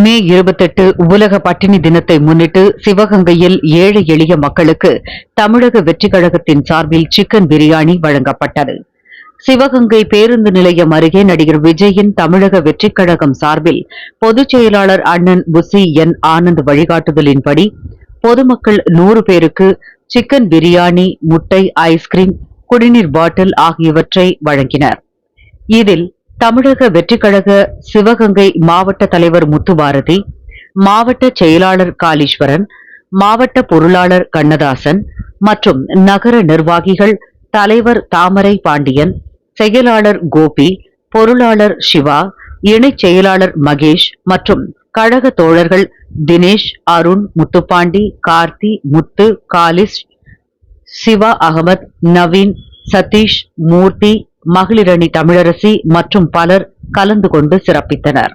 மே இருபத்தெட்டு உலக பட்டினி தினத்தை முன்னிட்டு சிவகங்கையில் ஏழை எளிய மக்களுக்கு தமிழக வெற்றிக் கழகத்தின் சார்பில் சிக்கன் பிரியாணி வழங்கப்பட்டது. சிவகங்கை பேருந்து நிலையம் அருகே நடிகர் விஜயின் தமிழக வெற்றிக் கழகம் சார்பில் பொதுச் செயலாளர் அண்ணன் புசி என் ஆனந்த் வழிகாட்டுதலின்படி பொதுமக்கள் நூறு பேருக்கு சிக்கன் பிரியாணி முட்டை ஐஸ்கிரீம் குடிநீர் பாட்டில் ஆகியவற்றை வழங்கினர். இதில் தமிழக வெற்றிக்கழக சிவகங்கை மாவட்ட தலைவர் முத்துபாரதி மாவட்ட செயலாளர் காளீஸ்வரன் மாவட்ட பொருளாளர் கண்ணதாசன் மற்றும் நகர நிர்வாகிகள் தலைவர் தாமரை பாண்டியன் செயலாளர் கோபி பொருளாளர் சிவா இணைச் செயலாளர் மகேஷ் மற்றும் கழக தோழர்கள் தினேஷ் அருண் முத்துப்பாண்டி கார்த்தி முத்து காலிஸ் சிவா அகமத் நவீன் சதீஷ் மூர்த்தி மகளிரணி தமிழரசி மற்றும் பலர் கலந்து கொண்டு சிறப்பித்தனர்.